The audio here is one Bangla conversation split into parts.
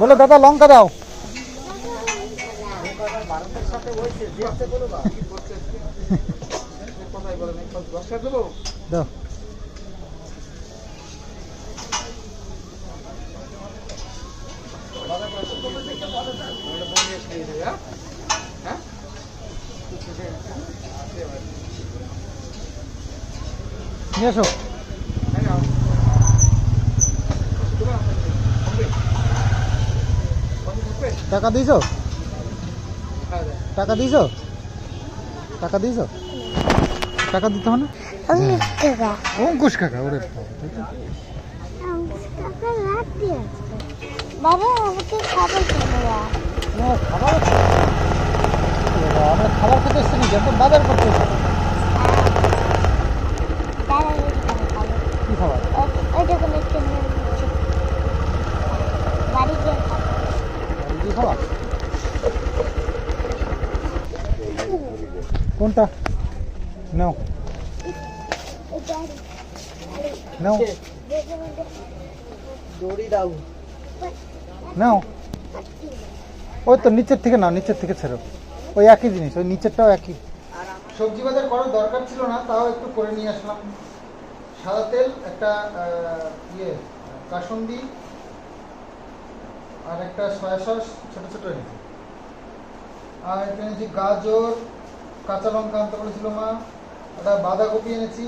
বলো দাদা লঙ্কা দাও। দাও। নিয়ে এসো টাকা দিয়েছ টাকা দিয়েছ টাকা দিয়েছ টাকা দিতে হবে না? অঙ্কুশ কাকা ওরে বাবা, আমাকে খাবার খাবার আমরা খেতে এসছি বাজার করতে এসছি। দাদা খাব কি খাবার ওইটা কোনো কিনে বাড়ি গিয়ে খাব কি খাবার কোনটা নাও এটা নাও ওই তো নিচের থেকে নাও নিচের থেকে ছেড়ো। ওই একই জিনিস ওই নিচেরটাও একই। সবজি বাজার করার দরকার ছিল না তাও একটু করে নিয়ে আসলাম। সাদা তেল একটা ইয়ে কাসন্দি আর একটা সয়া সস ছোট ছোট আর একটা এনেছি গাজর কাঁচা লঙ্কা আনতে বলেছিল মা। একটা বাঁধাকপি এনেছি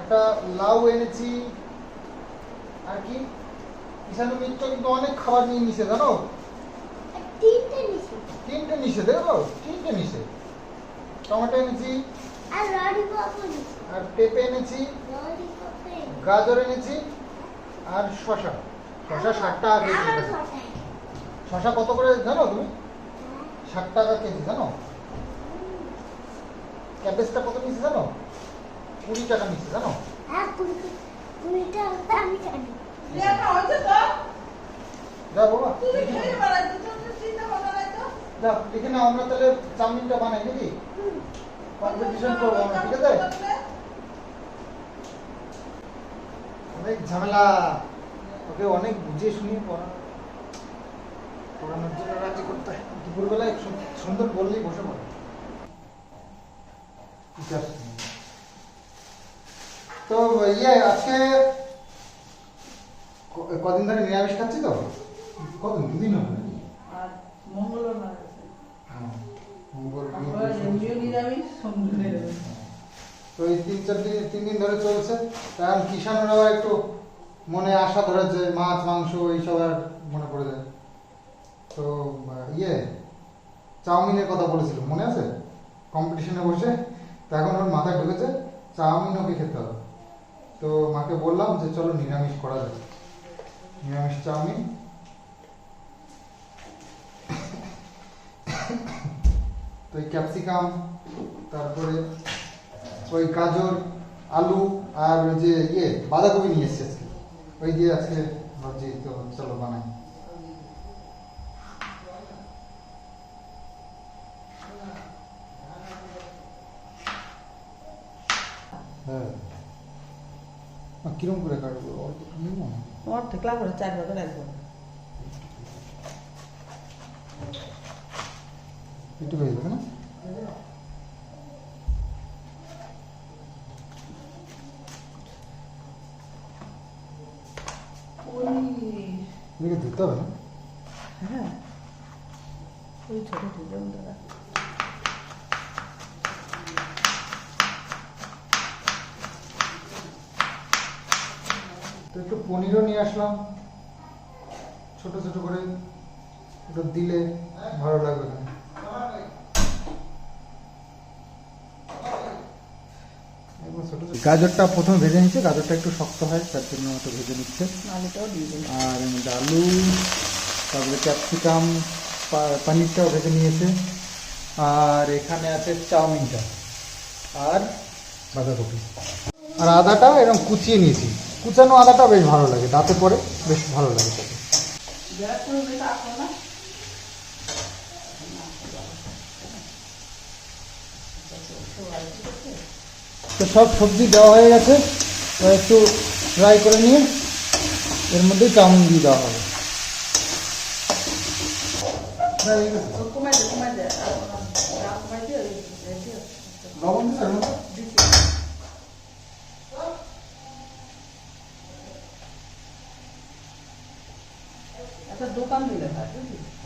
একটা লাউ এনেছি। আর কি? ঈশানু মিত্র কিন্তু অনেক খাবার নিয়ে নিছে জানো? তিনটে নিছি। তিনটে দেখো তিনটে নিষে টমেটো এনেছি। আর আর পেঁপে এনেছি। গাজর এনেছি। আর শশা শশা ষাট টাকা কেজি শশা কত করে জানো তুমি? ষাট টাকা কেজি জানো? ক্যাবেজটা কত নিচ্ছে জানো? কুড়ি টাকা নিচ্ছে জানো? হ্যাঁ যা বাবা যা আমরা তাহলে চাউমিনটা বানাই নাকি? কম্পিটিশন করব আমরা ঠিক আছে? অনেক ঝামেলা। ওকে অনেক বুঝিয়ে শুনিয়ে পড়া পড়ানোর জন্য রাজি করতে হয়। দুপুরবেলায় সুন্দর বললেই বসে পড়ে. তো ইয়ে আজকে কদিন ধরে নিরামিষ খাচ্ছি তো? কদিন দুদিন হবে মঙ্গলবার হ্যাঁ। তো এই তিন চার দিন তিন দিন ধরে চলছে। কারণ কিষানরাও একটু মনে আশা ধরেছে মাছ মাংস এইসব আর মনে পড়ে যায়। তো ইয়ে চাউমিনের কথা বলেছিল মনে আছে? কম্পিটিশনে বসে? এখন ওর মাথায় ঢুকেছে চাউমিন ওকে খেতে হবে। তো মাকে বললাম যে চলো নিরামিষ করা যায় নিরামিষ চাউমিন। তো এই ক্যাপসিকাম, তারপরে ওই গাজর, আলু, আর ওই যে ইয়ে বাঁধাকপি নিয়ে এসছে আজকে। ওই দিয়ে আজকে ভাবছি তো চলো বানাই। হ্যাঁ আহ, কিরম করে কাটবো অল্প একটু নিবো না তোমার ঠেকলা করে চার ভাগে রাখব একটু হয়ে যাবে না ওই এদিকে ধুতে হবে না হ্যাঁ ওই ছোট ছোট দাদা তো একটু পনিরও নিয়ে আসলাম। ছোট ছোট করে একটু দিলে ভালো লাগবে না। গাজরটা প্রথমে ভেজে নিচ্ছে গাজরটা একটু শক্ত হয় তার জন্য একটু ভেজে নিচ্ছে। আর আলু তারপরে ক্যাপসিকাম পনিরটাও ভেজে নিয়েছে। আর এখানে আছে চাউমিনটা আর বাঁধাকপি। আর আদাটা এরকম কুচিয়ে নিয়েছি। কুচানো আদাটা বেশ ভালো লাগে দাঁতে পরে বেশ ভালো লাগে। তো সব সবজি দেওয়া হয়ে গেছে একটু ফ্রাই করে নিয়ে এর মধ্যে চাউমিন দিয়ে দেওয়া হবে। লবণ একটা দোকান দিলে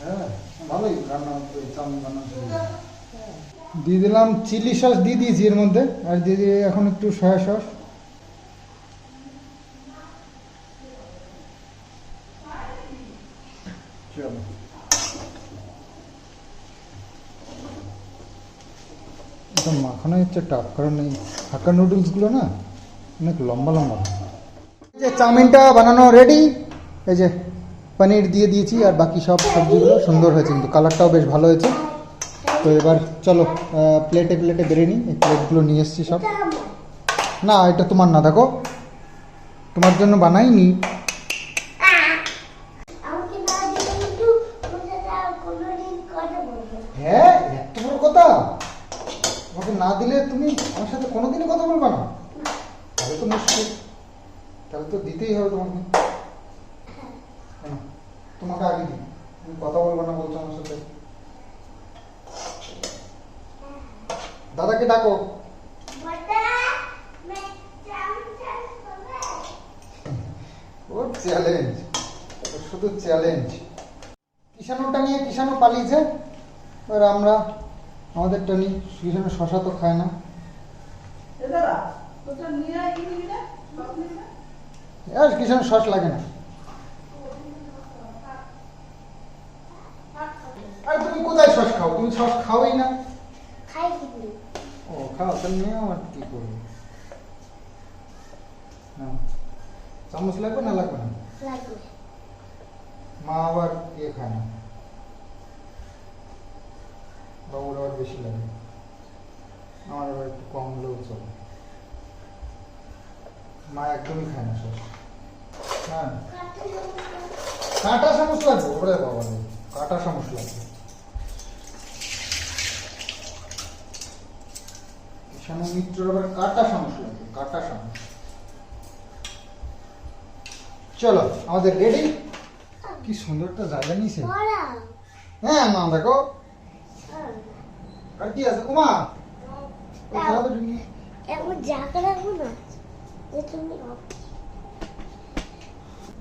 হ্যাঁ ভালোই রান্না চাউমিন রান্না দিয়ে দিলাম চিলি সস দিয়ে দিয়েছি এর মধ্যে আর দিয়ে দিয়ে এখন একটু সয়া সস। এটা মাখানো হচ্ছে টাফ কারণ এই হাক্কা নুডলসগুলো না অনেক লম্বা লম্বা। এই যে চাউমিনটা বানানো রেডি এই যে পনির দিয়ে দিয়েছি আর বাকি সব সবজিগুলো সুন্দর হয়েছে কিন্তু কালারটাও বেশ ভালো হয়েছে। তো এবার চলো প্লেটে প্লেটে বেড়ে নিই, এই প্লেটগুলো নিয়ে এসেছি সব। না, এটা তোমার না, দেখো। তোমার জন্য বানাইনি। হ্যাঁ কথা। না দিলে তুমি আমার সাথে কোনোদিনই কথা বলবে না। তাহলে তো মুশকিল তাহলে তো দিতেই হবে তোমাকে? তোমাকে আগে দিই। তুমি কথা বলব না বলছো আমার সাথে। দাদাকে ডাকো। ও চ্যালেঞ্জ শুধু চ্যালেঞ্জ কিষাণুটা নিয়ে কিষাণু পালিয়েছে। এবার আমরা আমাদের টানি কিষাণু শশা তো খায় না। আর কিষাণু শস লাগে না। খাও তুমি শস খাওই না খাই। ও খাও তাহলে নিয়ে আমার কি করব চামচ লাগবে না লাগবে না মা আবার ইয়ে খায় না বাবুর আবার বেশি লাগে আমার আবার একটু কম হলেও চলে মা একদমই খায় না সস হ্যাঁ কাঁটা চামচ লাগবে ওরে বাবা কাঁটা চামচ লাগবে ঈশানু মিত্রর আবার কাঁটা চামচ লাগবে কাঁটা চামচ চলো আমাদের রেডি কি সুন্দর একটা জায়গা নিয়েছে? হ্যাঁ মা দেখো। হ্যাঁ। আর কি আছে? উমা!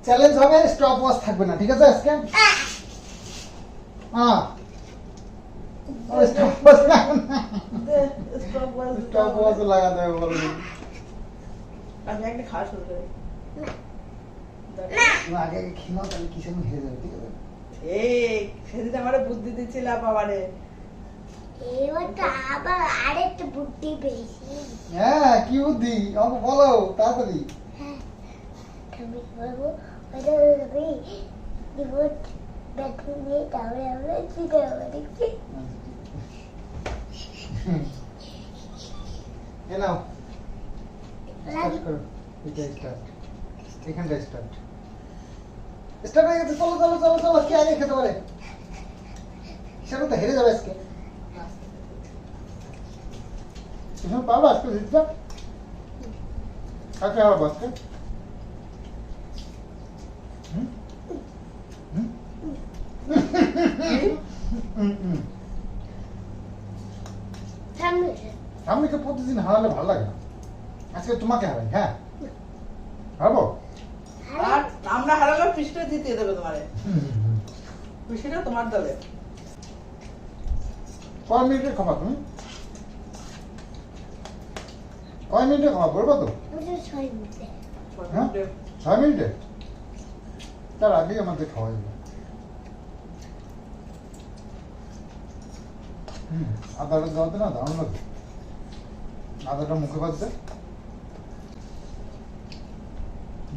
চ্যালেঞ্জ হবে স্টপ ওয়াচ থাকবে না ঠিক আছে আজকে? হ্যাঁ আমার বুদ্ধি দিচ্ছিল বাবারে হ্যাঁ কি বুদ্ধি আমাকে বলো তাড়াতাড়ি ব্যাটমিন নিয়ে তাহলে আমরা জিতে দেখছি এ নাও স্টার্ট লাগি করো এটা স্টার্ট এখানটা স্টার্ট স্টার্ট হয়ে গেছে চলো চলো চলো চলো কে আগে খেতে পারে সেটা তো হেরে যাবে আজকে তুমি পারব আজকে জিততে কাকে হারাবো আজকে হুম? হুম? হুম, হুম। সামনে সামনেকে প্রতিদিন হারালে ভালো লাগে না। আজকে তোমাকে হারাই হ্যাঁ? হারাবো? আর আমরা হারালে পৃষ্ঠে জিতিয়ে দেবে তোমারে। পৃষ্ঠটা তোমার দলে। কয় মিনিটের খাবার তুমি? কয় মিনিটের খাবার বলব তো? ছয় মিনিটে। হ্যাঁ? ছয় মিনিটে? তার আগেই আমাদের খাওয়া যাবে। হুম আদাটা দেওয়াতে না দারুণ লাগে আদাটা মুখে বাজছে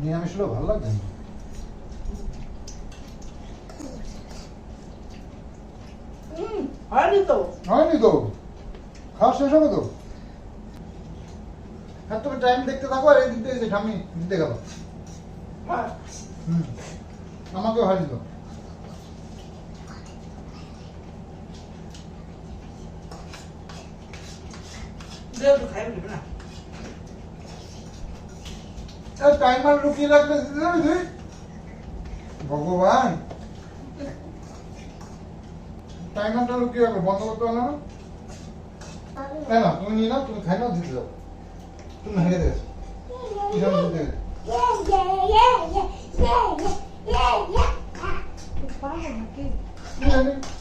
নিরামিষ হলেও ভালো লাগবে না হয়নি তো। হয়নি তো? খাওয়া শেষ হবে তো? হ্যাঁ তুমি টাইম দেখতে থাকো আর এই দিতে ঠামি দিতে গেল। হ্যাঁ। হুম আমাকেও হারিয়ে দিল করেছ খাইবে নেবে না টাইমার লুকিয়ে রাখবে ভগবান টাইমারটা লুকিয়ে রাখবে বন্ধ করতে পারল না তাই না তুমি নিয়ে নাও তুমি খাই নাও দিতে যাও তুমি ভেঙে দিয়েছ Yeah, yeah, yeah, yeah, yeah, yeah.